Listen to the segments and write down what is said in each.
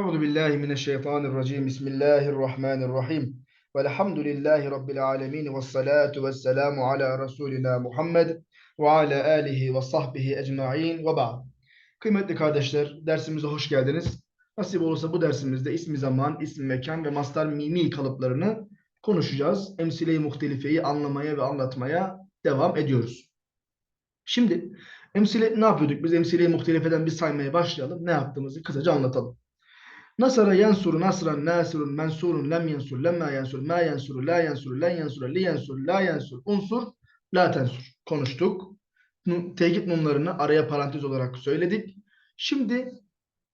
Euzu billahi mineşşeytanirracim. Bismillahirrahmanirrahim. Velhamdülillahi rabbil alamin ve salatu vesselamu ala resulina Muhammed ve ala alihi ve sahbihi ecmaîn ve ba'd. Kıymetli kardeşler, dersimize hoş geldiniz. Nasip olursa bu dersimizde ismi zaman, ismi mekan ve mastar mimi kalıplarını konuşacağız. Emsile-i muhtelifeyi anlamaya ve anlatmaya devam ediyoruz. Şimdi emsile ne yapıyorduk? Biz emsile-i muhtelifeden bir saymaya başlayalım. Ne yaptığımızı kısaca anlatalım. Nasara yansuru nasran nasirun mensurun lem yansur lemma yansur ma yansuru la yansuru len yansur li yansur la yansur unsur la tensur konuştuk. Nu- Tekit nunlarını araya parantez olarak söyledik. Şimdi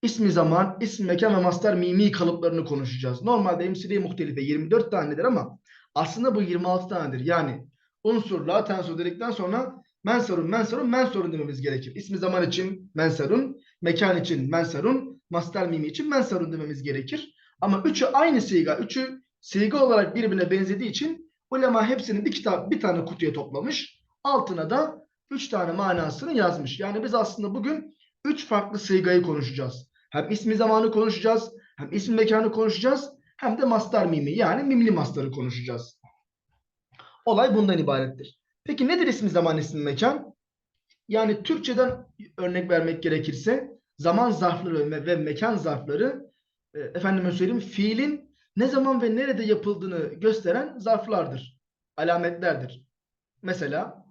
ismi zaman, ismi mekan ve mastar mimi kalıplarını konuşacağız. Normalde emsile-i muhtelife 24 tanedir ama aslında bu 26 tanedir. Yani unsur, la tensur dedikten sonra mensarun, mensarun, mensurun dememiz gerekir. İsmi zaman için mensarun, mekan için mensarun, mastar mimi için mensarun dememiz gerekir. Ama üçü aynı siga, üçü siga olarak birbirine benzediği için ulema hepsini bir kitap, bir tane kutuya toplamış. Altına da üç tane manasını yazmış. Yani biz aslında bugün üç farklı sigayı konuşacağız. Hem ismi zamanı konuşacağız, hem ismi mekanı konuşacağız, hem de mastar mimi yani mimli mastarı konuşacağız. Olay bundan ibarettir. Peki nedir ismi zaman, ismi mekan? Yani Türkçeden örnek vermek gerekirse zaman zarfları ve mekan zarfları e, efendime söyleyeyim fiilin ne zaman ve nerede yapıldığını gösteren zarflardır. Alametlerdir. Mesela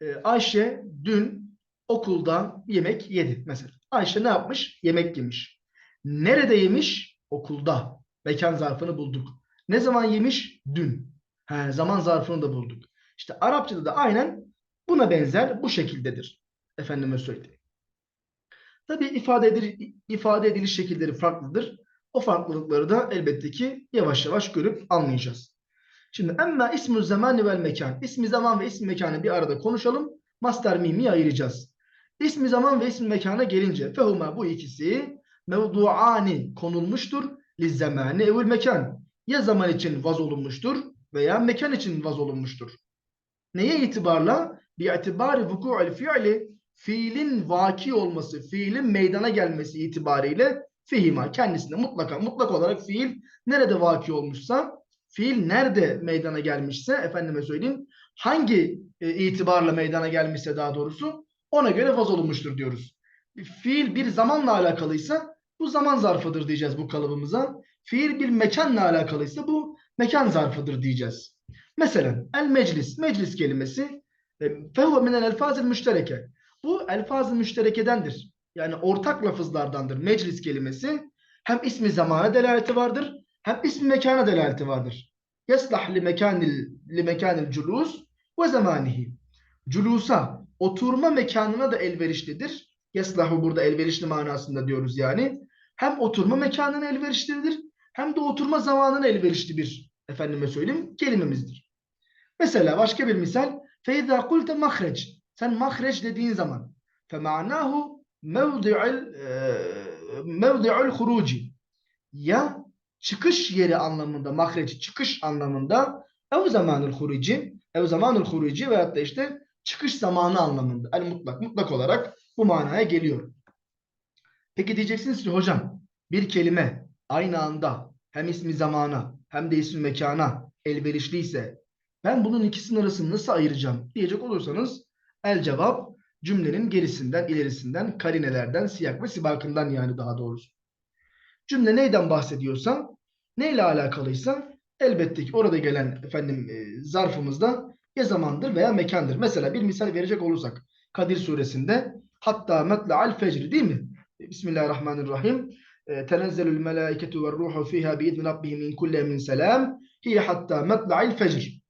e, Ayşe dün okuldan yemek yedi mesela. Ayşe ne yapmış? Yemek yemiş. Nerede yemiş? Okulda. Mekan zarfını bulduk. Ne zaman yemiş? Dün. He, zaman zarfını da bulduk. İşte Arapçada da aynen buna benzer bu şekildedir. Efendime söyleyeyim. Tabii ifade ediliş, ifade ediliş şekilleri farklıdır. O farklılıkları da elbette ki yavaş yavaş görüp anlayacağız. Şimdi emma ismü zamani vel mekan. İsmi zaman ve ismi mekanı bir arada konuşalım. Master mimi ayıracağız. İsmi zaman ve ismi mekana gelince fehuma bu ikisi mevduani konulmuştur. Liz zamani evül mekan. Ya zaman için vaz olunmuştur veya mekan için vaz olunmuştur. Neye itibarla? Bi itibari vuku'il fiili fiilin vaki olması, fiilin meydana gelmesi itibariyle fihima kendisinde mutlaka mutlak olarak fiil nerede vaki olmuşsa fiil nerede meydana gelmişse efendime söyleyeyim hangi e, itibarla meydana gelmişse daha doğrusu ona göre vaz olunmuştur diyoruz. Fiil bir zamanla alakalıysa bu zaman zarfıdır diyeceğiz bu kalıbımıza. Fiil bir mekanla alakalıysa bu mekan zarfıdır diyeceğiz. Mesela el meclis, meclis kelimesi fehuve minel elfazil müştereke. Bu elfaz-ı müşterekedendir. Yani ortak lafızlardandır meclis kelimesi. Hem ismi zamana delaleti vardır hem ismi mekana delaleti vardır. Yeslah li mekanil, li mekanil culus ve zamanihi. Culusa, oturma mekanına da elverişlidir. Yeslahu burada elverişli manasında diyoruz yani. Hem oturma mekanına elverişlidir hem de oturma zamanına elverişli bir efendime söyleyeyim kelimemizdir. Mesela başka bir misal. Feyda kulte mahrec. Sen mahreç dediğin zaman فَمَعْنَاهُ مَوْضِعُ الْخُرُوجِ Ya çıkış yeri anlamında, mahreç çıkış anlamında ev zamanül huruci, ev zamanül huruci veyahut da işte çıkış zamanı anlamında. Yani mutlak, mutlak olarak bu manaya geliyor. Peki diyeceksiniz ki hocam bir kelime aynı anda hem ismi zamana hem de ismi mekana elverişliyse ben bunun ikisinin arasını nasıl ayıracağım diyecek olursanız el cevap cümlenin gerisinden, ilerisinden, karinelerden, siyak ve sibakından yani daha doğrusu. Cümle neyden bahsediyorsa, neyle alakalıysa elbette ki orada gelen efendim e, zarfımızda ya zamandır veya mekandır. Mesela bir misal verecek olursak Kadir suresinde hatta metla'al fecr değil mi? Bismillahirrahmanirrahim. E, Tenezzelül melâiketu ve ruhu fiha biizni rabbihim min kulli min selam. Hiye hatta metla'il fecr.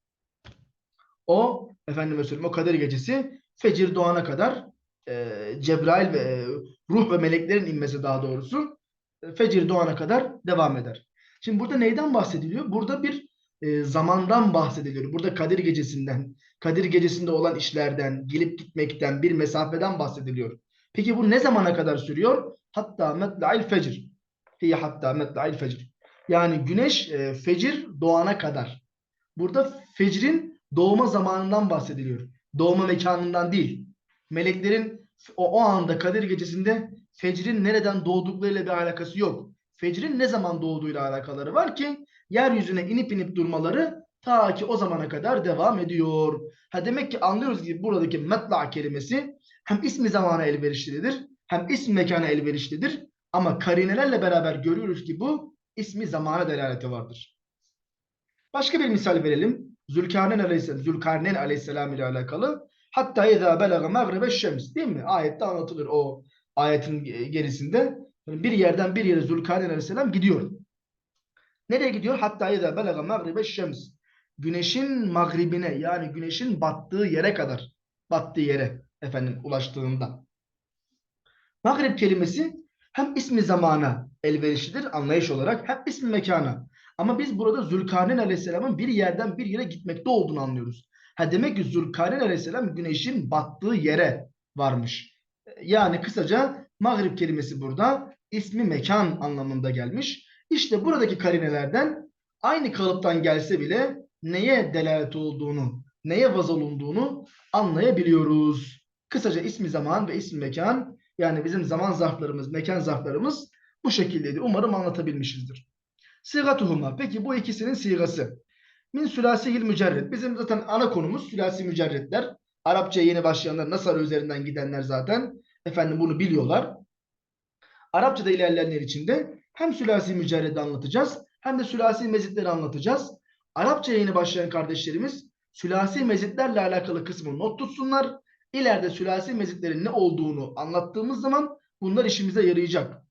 O efendime söyleyeyim o kader gecesi fecir doğana kadar e, Cebrail ve e, ruh ve meleklerin inmesi daha doğrusu e, fecir doğana kadar devam eder. Şimdi burada neyden bahsediliyor? Burada bir e, zamandan bahsediliyor. Burada Kadir gecesinden, Kadir gecesinde olan işlerden, gelip gitmekten, bir mesafeden bahsediliyor. Peki bu ne zamana kadar sürüyor? Hatta metla'il fecr. Hiye hatta metla'il fecr. Yani güneş e, fecir doğana kadar. Burada fecrin doğma zamanından bahsediliyor. Doğma mekanından değil. Meleklerin o, o anda Kadir gecesinde fecrin nereden doğduklarıyla bir alakası yok. fecrin ne zaman doğduğuyla alakaları var ki yeryüzüne inip inip durmaları ta ki o zamana kadar devam ediyor. Ha demek ki anlıyoruz ki buradaki metla kelimesi hem ismi zamana elverişlidir hem ismi mekana elverişlidir ama karinelerle beraber görüyoruz ki bu ismi zamana delaleti vardır. Başka bir misal verelim. Zülkarneyn aleyhisselam, Zülkarneyn aleyhisselam ile alakalı. Hatta izâ belâga mağribe şems değil mi? Ayette anlatılır o ayetin gerisinde. Yani bir yerden bir yere Zülkarneyn aleyhisselam gidiyor. Nereye gidiyor? Hatta izâ belâga mağribe şems. Güneşin mağribine yani güneşin battığı yere kadar. Battığı yere efendim ulaştığında. Mağrib kelimesi hem ismi zamana elverişlidir anlayış olarak hem ismi mekana. Ama biz burada Zülkarneyn Aleyhisselam'ın bir yerden bir yere gitmekte olduğunu anlıyoruz. Ha demek ki Zülkarneyn Aleyhisselam güneşin battığı yere varmış. Yani kısaca Mağrib kelimesi burada ismi mekan anlamında gelmiş. İşte buradaki karinelerden aynı kalıptan gelse bile neye delalet olduğunu, neye vaz olunduğunu anlayabiliyoruz. Kısaca ismi zaman ve ismi mekan yani bizim zaman zarflarımız, mekan zarflarımız bu şekildeydi. Umarım anlatabilmişizdir. Sigatuhuma. Peki bu ikisinin sigası. Min sülasihil mücerred. Bizim zaten ana konumuz sülasi mücerredler. Arapça yeni başlayanlar, Nasara üzerinden gidenler zaten efendim bunu biliyorlar. Arapçada ilerleyenler için de hem sülasi mücerredi anlatacağız hem de sülasi mezitleri anlatacağız. Arapça yeni başlayan kardeşlerimiz sülasi mezitlerle alakalı kısmını not tutsunlar. İleride sülasi mezitlerin ne olduğunu anlattığımız zaman bunlar işimize yarayacak.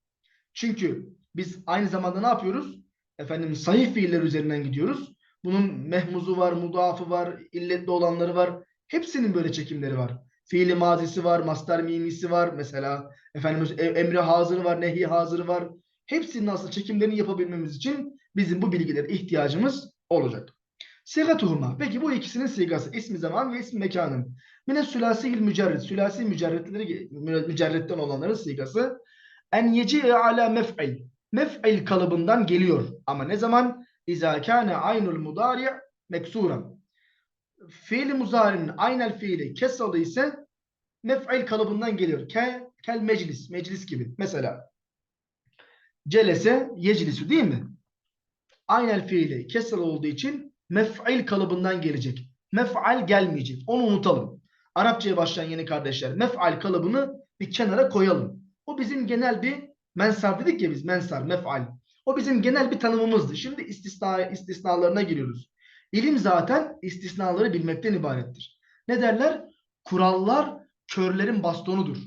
Çünkü biz aynı zamanda ne yapıyoruz? Efendim sahih fiiller üzerinden gidiyoruz. Bunun mehmuzu var, mudafı var, illetli olanları var. Hepsinin böyle çekimleri var. Fiili mazisi var, mastar mimisi var mesela. Efendim emri hazırı var, nehi hazırı var. Hepsinin aslında çekimlerini yapabilmemiz için bizim bu bilgilere ihtiyacımız olacak. Sigatuhuma. Peki bu ikisinin sigası. ismi zaman ve ismi mekanın. Mine sülasihil mücerred. Sülasi mücerredleri, mücerretten olanların sigası. En yeci'e ala mef'il. Mef'il kalıbından geliyor. Ama ne zaman? İzâ kâne aynul mudâri' meksuran. Fiili muzari'nin aynel fiili kesalı ise mef'il kalıbından geliyor. Ke, kel meclis. Meclis gibi. Mesela celese yeclisu değil mi? Aynel fiili kesalı olduğu için mef'il kalıbından gelecek. Mef'al gelmeyecek. Onu unutalım. Arapçaya başlayan yeni kardeşler mef'al kalıbını bir kenara koyalım. O bizim genel bir mensar dedik ya biz mensar, mef'al. O bizim genel bir tanımımızdı. Şimdi istisna, istisnalarına giriyoruz. İlim zaten istisnaları bilmekten ibarettir. Ne derler? Kurallar körlerin bastonudur.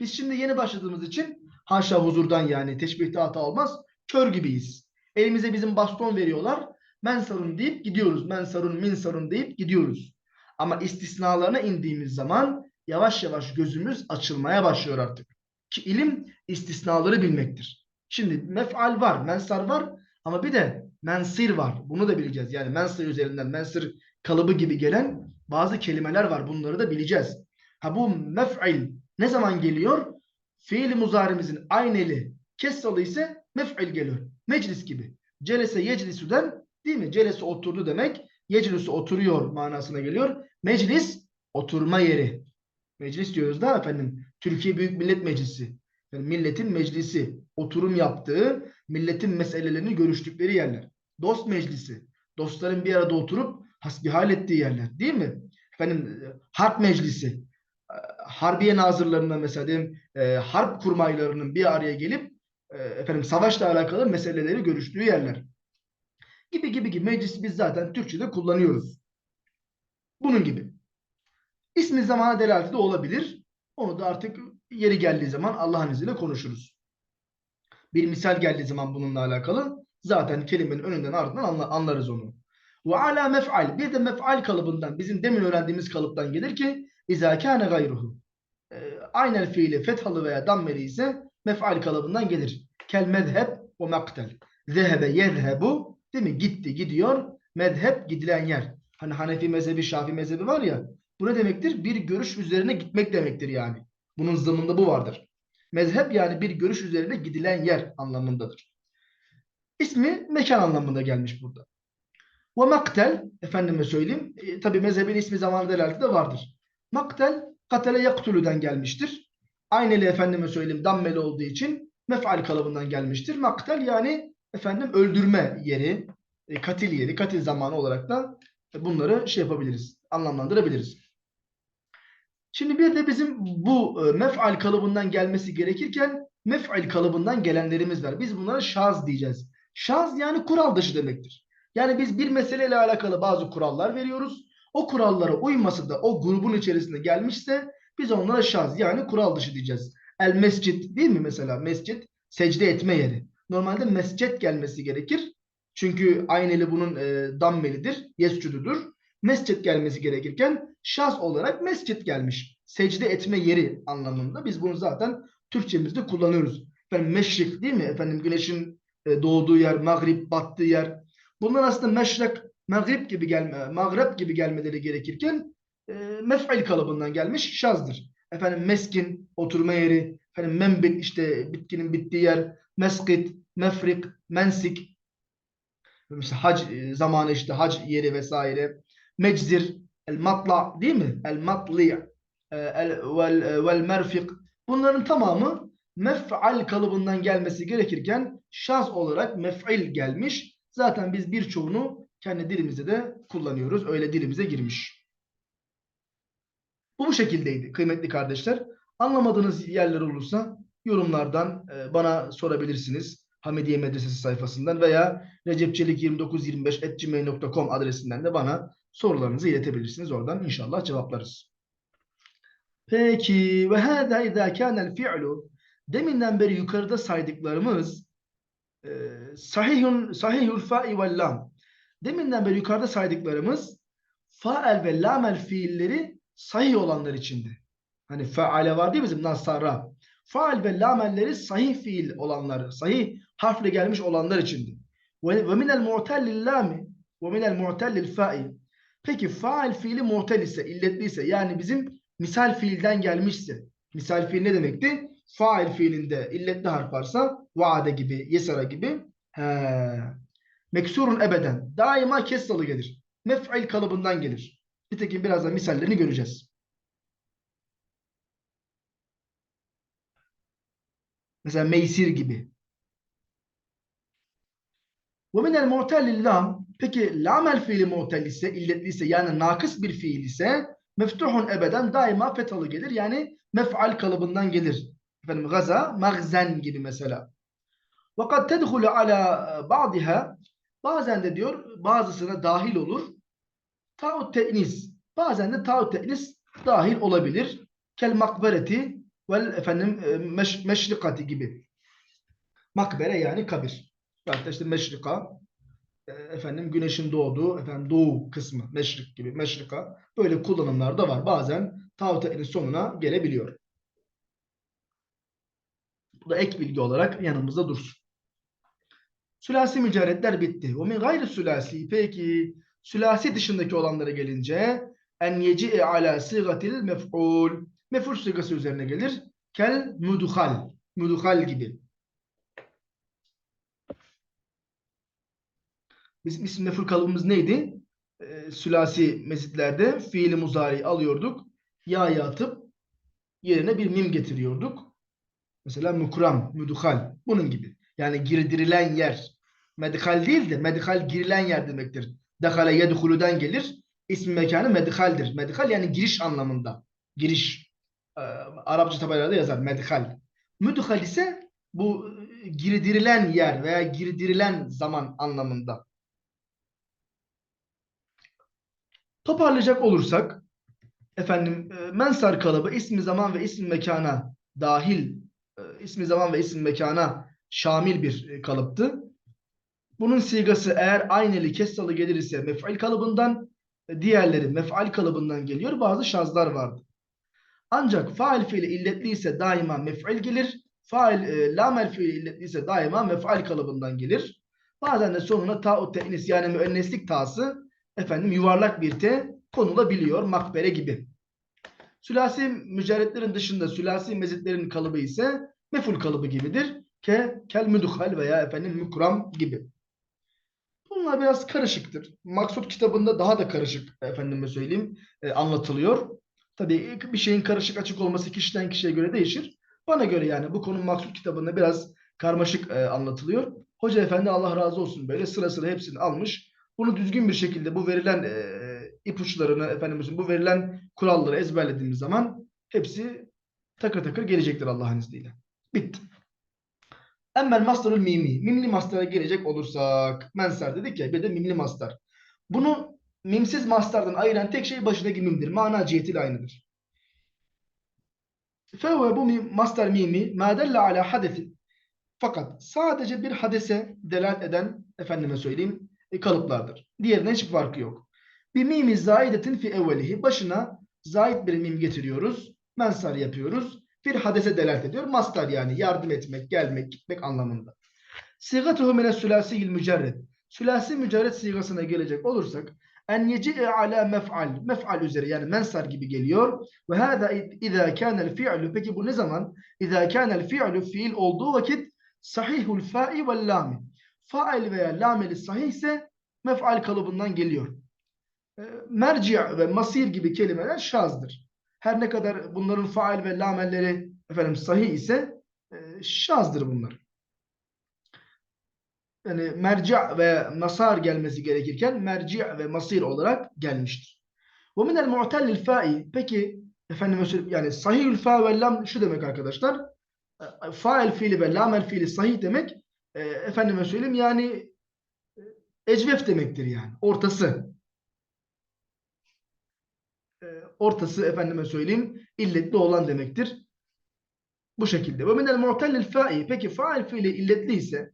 Biz şimdi yeni başladığımız için haşa huzurdan yani teşbihte hata olmaz. Kör gibiyiz. Elimize bizim baston veriyorlar. Mensarun deyip gidiyoruz. Mensarun, minsarun deyip gidiyoruz. Ama istisnalarına indiğimiz zaman yavaş yavaş gözümüz açılmaya başlıyor artık. Ki ilim istisnaları bilmektir. Şimdi mef'al var, mensar var ama bir de mensir var. Bunu da bileceğiz. Yani mensir üzerinden mensir kalıbı gibi gelen bazı kelimeler var. Bunları da bileceğiz. Ha bu mef'il ne zaman geliyor? Fiil muzarimizin ayneli kessalı ise mef'il geliyor. Meclis gibi. Celese yeclisu'den değil mi? Celese oturdu demek. Yeclisu oturuyor manasına geliyor. Meclis oturma yeri. Meclis diyoruz da efendim. Türkiye Büyük Millet Meclisi. Yani milletin meclisi. Oturum yaptığı, milletin meselelerini görüştükleri yerler. Dost meclisi. Dostların bir arada oturup hasbihal ettiği yerler. Değil mi? Efendim harp meclisi. Harbiye nazırlarından mesela diyelim, e, harp kurmaylarının bir araya gelip e, efendim savaşla alakalı meseleleri görüştüğü yerler. Gibi gibi gibi meclis biz zaten Türkçe'de kullanıyoruz. Bunun gibi. İsmi zamana delaleti de olabilir. Onu da artık yeri geldiği zaman Allah'ın izniyle konuşuruz. Bir misal geldiği zaman bununla alakalı zaten kelimenin önünden ardından anlarız onu. Ve ala mef'al. Bir de mef'al kalıbından bizim demin öğrendiğimiz kalıptan gelir ki izâ kâne gayruhu. E, aynel fiili fethalı veya dammeli ise mef'al kalıbından gelir. Kel mezheb ve maktel. Zehebe yezhebu değil mi? Gitti, gidiyor. Mezhep gidilen yer. Hani Hanefi mezhebi, Şafi mezhebi var ya. Bu ne demektir? Bir görüş üzerine gitmek demektir yani. Bunun zımında bu vardır. Mezhep yani bir görüş üzerine gidilen yer anlamındadır. İsmi mekan anlamında gelmiş burada. Ve maktel, efendime söyleyeyim, e, tabi mezhebin ismi zamanı delaleti de vardır. Maktel, katele yaktulüden gelmiştir. Ayneli efendime söyleyeyim, dammeli olduğu için mef'al kalıbından gelmiştir. Maktel yani efendim öldürme yeri, e, katil yeri, katil zamanı olarak da bunları şey yapabiliriz, anlamlandırabiliriz. Şimdi bir de bizim bu e, mef'al kalıbından gelmesi gerekirken mef'al kalıbından gelenlerimiz var. Biz bunlara şaz diyeceğiz. Şaz yani kural dışı demektir. Yani biz bir meseleyle alakalı bazı kurallar veriyoruz. O kurallara uyması da o grubun içerisinde gelmişse biz onlara şaz yani kural dışı diyeceğiz. El mescit değil mi mesela? Mescit secde etme yeri. Normalde mescet gelmesi gerekir. Çünkü ayneli bunun e, dammelidir. Yescududur. Mescit gelmesi gerekirken şaz olarak mescit gelmiş. Secde etme yeri anlamında. Biz bunu zaten Türkçemizde kullanıyoruz. Efendim meşrik değil mi? Efendim güneşin e, doğduğu yer, mağrip, battığı yer. Bunlar aslında meşrik, mağrip gibi gelme, mağrep gibi gelmeleri gerekirken e, mef'il kalıbından gelmiş şazdır. Efendim meskin, oturma yeri, efendim membit işte bitkinin bittiği yer, meskit, mefrik, mensik, mesela hac e, zamanı işte hac yeri vesaire, meczir, el matla değil mi? Matli, e, el vel, e, merfik. Bunların tamamı mef'al kalıbından gelmesi gerekirken şaz olarak mef'il gelmiş. Zaten biz birçoğunu kendi dilimizde de kullanıyoruz. Öyle dilimize girmiş. Bu bu şekildeydi kıymetli kardeşler. Anlamadığınız yerler olursa yorumlardan e, bana sorabilirsiniz. Hamidiye Medresesi sayfasından veya recepçelik2925.gmail.com adresinden de bana sorularınızı iletebilirsiniz. Oradan inşallah cevaplarız. Peki ve hâzâ izâ kânel fi'lu deminden beri yukarıda saydıklarımız e, sahihun sahihul fa'i vel lam deminden beri yukarıda saydıklarımız fa'el ve lamel fiilleri sahih olanlar içindi. Hani faale var değil bizim nasara. Faal ve lamelleri sahih fiil olanlar, sahih harfle gelmiş olanlar içindi. Ve minel mu'tellil lami ve minel mu'tellil fa'i. Peki faal fiili mu'tel ise, illetli ise yani bizim misal fiilden gelmişse. Misal fiil ne demekti? Fail fiilinde illetli harf varsa vaade gibi, yesara gibi meksurun ebeden. Daima kessalı gelir. Mef'il kalıbından gelir. Nitekim birazdan misallerini göreceğiz. Mesela meysir gibi. Minel mu'tellil lam. Peki lamel fiili mu'tel ise, illetli ise yani nakıs bir fiil ise meftuhun ebeden daima fethalı gelir. Yani mef'al kalıbından gelir. Efendim gaza, magzen gibi mesela. Kad tedhulu ala ba'diha bazen de diyor bazısına dahil olur. Ta'ut te'nis. Bazen de ta'ut te'nis dahil olabilir. Kel makbereti vel efendim e, meş, meşrikati gibi. Makbere yani kabir. Hatta işte meşrika e, efendim güneşin doğduğu efendim doğu kısmı meşrik gibi meşrika böyle kullanımlar da var. Bazen tavte'nin sonuna gelebiliyor. Bu da ek bilgi olarak yanımızda dursun. Sülasi mücerretler bitti. O min gayri sülasi. Peki sülasi dışındaki olanlara gelince en yeci'e ala sigatil mef'ul. Mef'ul sigası üzerine gelir. Kel muduhal. Muduhal gibi. Bizim isim mef'ul kalıbımız neydi? Ee, sülasi mezitlerde fiili muzari alıyorduk. Ya'ya atıp yerine bir mim getiriyorduk. Mesela mukram, müduhal. Bunun gibi. Yani girdirilen yer. Medikal değil de medikal girilen yer demektir. Dekale yedhuludan gelir. İsmi mekanı medikaldir. Medikal yani giriş anlamında. Giriş. Ee, Arapça tabelalarda yazar medikal. Müduhal ise bu e, girdirilen yer veya girdirilen zaman anlamında. Toparlayacak olursak efendim e, mensar kalıbı ismi zaman ve ismi mekana dahil e, ismi zaman ve ismi mekana şamil bir e, kalıptı. Bunun sigası eğer ayneli kessalı gelir ise mef'al kalıbından diğerleri mef'al kalıbından geliyor. Bazı şazlar vardı. Ancak fail fiili illetli ise daima mef'al gelir. Fail e, lamel fiili illetli ise daima mef'al kalıbından gelir. Bazen de sonuna ta'u te'nis yani müenneslik ta'sı efendim yuvarlak bir te konulabiliyor makbere gibi. Sülasi mücerretlerin dışında sülasi mezitlerin kalıbı ise meful kalıbı gibidir. Ke, kel müduhal veya efendim mükram gibi. Bunlar biraz karışıktır. Maksut kitabında daha da karışık efendime söyleyeyim e, anlatılıyor. Tabii bir şeyin karışık açık olması kişiden kişiye göre değişir. Bana göre yani bu konu Maksut kitabında biraz karmaşık e, anlatılıyor. Hoca efendi Allah razı olsun böyle sıra sıra hepsini almış. Bunu düzgün bir şekilde bu verilen e, ipuçlarını efendim bu verilen kuralları ezberlediğimiz zaman hepsi takır takır gelecektir Allah'ın izniyle. Bitti. Emmel mastarul mimi. Mimli mastara gelecek olursak. Mensar dedik ya bir de mimli mastar. Bunu mimsiz mastardan ayıran tek şey başındaki mimdir. Mana cihetiyle aynıdır. Fehuve bu mim, mastar mimi ma delle ala hadesin. Fakat sadece bir hadese delalet eden efendime söyleyeyim kalıplardır. Diğerine hiçbir farkı yok. Bir mimi zaidetin fi evvelihi. Başına zait bir mim getiriyoruz. Mensar yapıyoruz. Bir hadese delalet ediyor. Mastar yani yardım etmek, gelmek, gitmek anlamında. Sigatuhu mine sülasiyil mücerred. Sülasi mücerred sigasına gelecek olursak en yeci'e ala mef'al. Mef'al üzere yani mensar gibi geliyor. Ve hâzâ izâ kânel fi'lu. Peki bu ne zaman? İzâ kânel fi'lu fiil olduğu vakit sahihul fa'i vel lami. Fail veya lameli sahih ise mef'al kalıbından geliyor. E, Merci ve masir gibi kelimeler şazdır. Her ne kadar bunların fail ve lamelleri efendim sahih ise e, şazdır bunlar. Yani merci ve masar gelmesi gerekirken merci ve masir olarak gelmiştir. Ve minel mu'tellil fa'i peki efendim yani sahihül fa ve lam şu demek arkadaşlar. E, Fail fiili ve lamel fiili sahih demek e, efendime söyleyeyim yani e, ecvef demektir yani. Ortası. E, ortası efendime söyleyeyim illetli olan demektir. Bu şekilde. Ve minel mu'tellil fa'i peki fail fiili illetli ise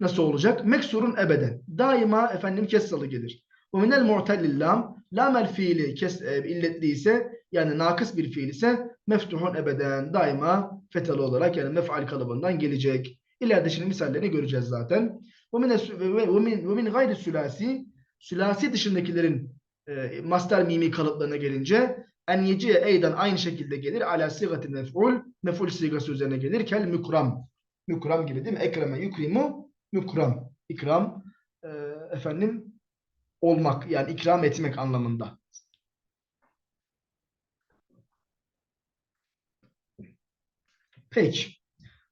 nasıl olacak? Meksurun ebeden. Daima efendim kessalı gelir. Ve minel mu'tellil lam lamel fiili kes, e, illetli ise yani nakıs bir fiil ise meftuhun ebeden daima fetalı olarak yani mef'al kalıbından gelecek. İleride şimdi misallerini göreceğiz zaten. Ve min gayri sülasi sülasi dışındakilerin e, master mimi kalıplarına gelince en yeciye eyden aynı şekilde gelir. Ala sigati mef'ul mef'ul sigası üzerine gelir. Kel mükram. Mükram gibi değil mi? Ekreme yukrimu mükram. İkram e, efendim olmak yani ikram etmek anlamında. Peki.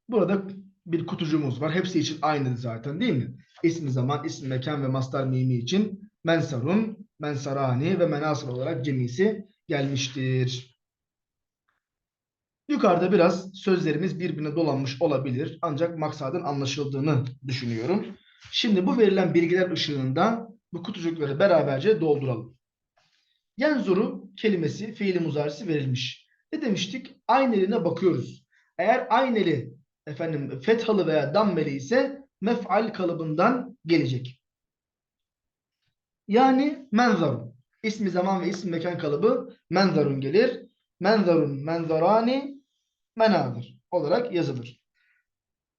Burada bir kutucuğumuz var. Hepsi için aynı zaten değil mi? İsmi zaman, ismi mekan ve mastar mimi için mensarun, mensarani ve menasır olarak cemisi gelmiştir. Yukarıda biraz sözlerimiz birbirine dolanmış olabilir. Ancak maksadın anlaşıldığını düşünüyorum. Şimdi bu verilen bilgiler ışığında bu kutucukları beraberce dolduralım. Yenzuru kelimesi fiili muzarisi verilmiş. Ne demiştik? Ayneline bakıyoruz. Eğer ayneli efendim fethalı veya dammeli ise mef'al kalıbından gelecek. Yani menzarun. İsmi zaman ve ismi mekan kalıbı menzarun gelir. Menzarun, menzarani, menadır olarak yazılır.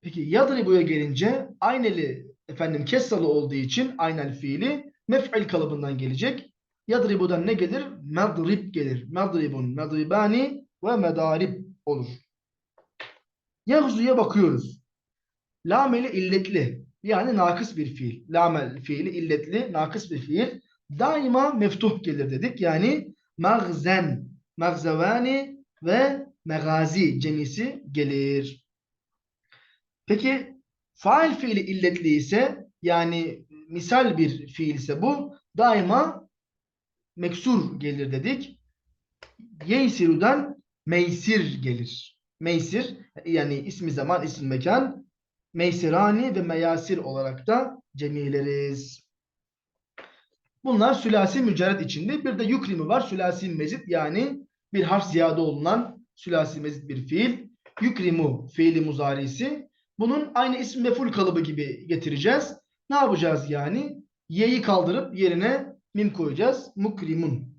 Peki yadribu'ya gelince ayneli efendim kessalı olduğu için aynel fiili mef'il kalıbından gelecek. Yadribu'dan ne gelir? Medrib gelir. Medribun, medribani ve medarib olur. Yahzu'ya bakıyoruz. Lameli illetli yani nakıs bir fiil. Lamel fiili illetli nakıs bir fiil. Daima meftuh gelir dedik. Yani magzen, magzevani ve megazi cemisi gelir. Peki fail fiili illetli ise yani misal bir fiil ise bu daima meksur gelir dedik. Yeysiru'dan meysir gelir. Meysir yani ismi zaman, isim mekan meysirani ve meyasir olarak da cemileriz. Bunlar sülasi mücerred içinde. Bir de yukrimi var. Sülasi mezit yani bir harf ziyade olunan sülasi mezit bir fiil. Yukrimu fiili muzarisi. Bunun aynı isim meful kalıbı gibi getireceğiz. Ne yapacağız yani? Y'yi kaldırıp yerine mim koyacağız. Mukrimun.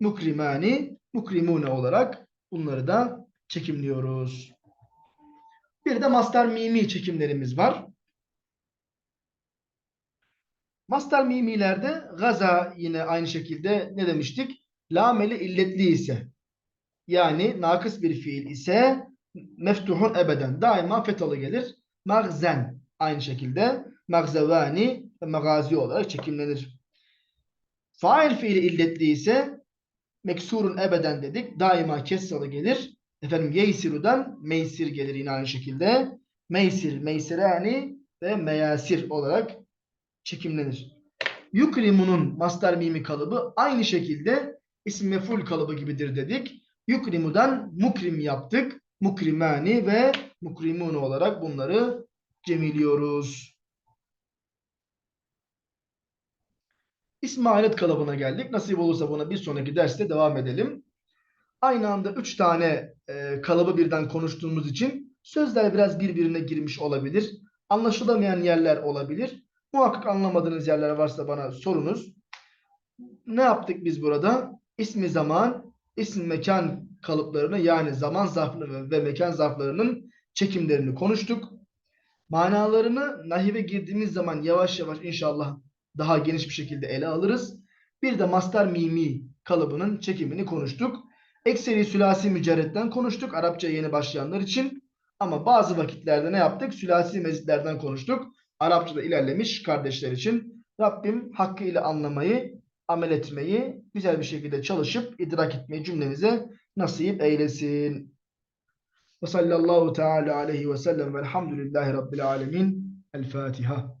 Mukrimani, mukrimune olarak bunları da çekimliyoruz. Bir de master mimi çekimlerimiz var. Master mimilerde gaza yine aynı şekilde ne demiştik? Lameli illetli ise yani nakıs bir fiil ise meftuhun ebeden daima fetalı gelir. Magzen aynı şekilde magzevani ve magazi olarak çekimlenir. Fail fiili illetli ise meksurun ebeden dedik. Daima kessalı gelir. Efendim yeysirudan meysir gelir yine aynı şekilde. Meysir, meysirani ve meyasir olarak çekimlenir. Yukrimu'nun mastar mimi kalıbı aynı şekilde isim mef'ul kalıbı gibidir dedik. Yukrimu'dan mukrim yaptık. Mukrimani ve mukrimun olarak bunları cemiliyoruz. İsmi alet kalıbına geldik. Nasip olursa buna bir sonraki derste devam edelim. Aynı anda üç tane e, kalıbı birden konuştuğumuz için sözler biraz birbirine girmiş olabilir. Anlaşılamayan yerler olabilir. Muhakkak anlamadığınız yerler varsa bana sorunuz. Ne yaptık biz burada? İsmi zaman, isim mekan kalıplarını yani zaman zarfları ve mekan zarflarının çekimlerini konuştuk. Manalarını nahive girdiğimiz zaman yavaş yavaş inşallah daha geniş bir şekilde ele alırız. Bir de mastar mimi kalıbının çekimini konuştuk. Ekseri sülasi mücerretten konuştuk Arapça yeni başlayanlar için. Ama bazı vakitlerde ne yaptık? Sülasi mezitlerden konuştuk. Arapçada ilerlemiş kardeşler için. Rabbim hakkıyla anlamayı, amel etmeyi, güzel bir şekilde çalışıp idrak etmeyi cümlemize nasip eylesin. Ve sallallahu teala aleyhi ve sellem velhamdülillahi rabbil alemin. El Fatiha.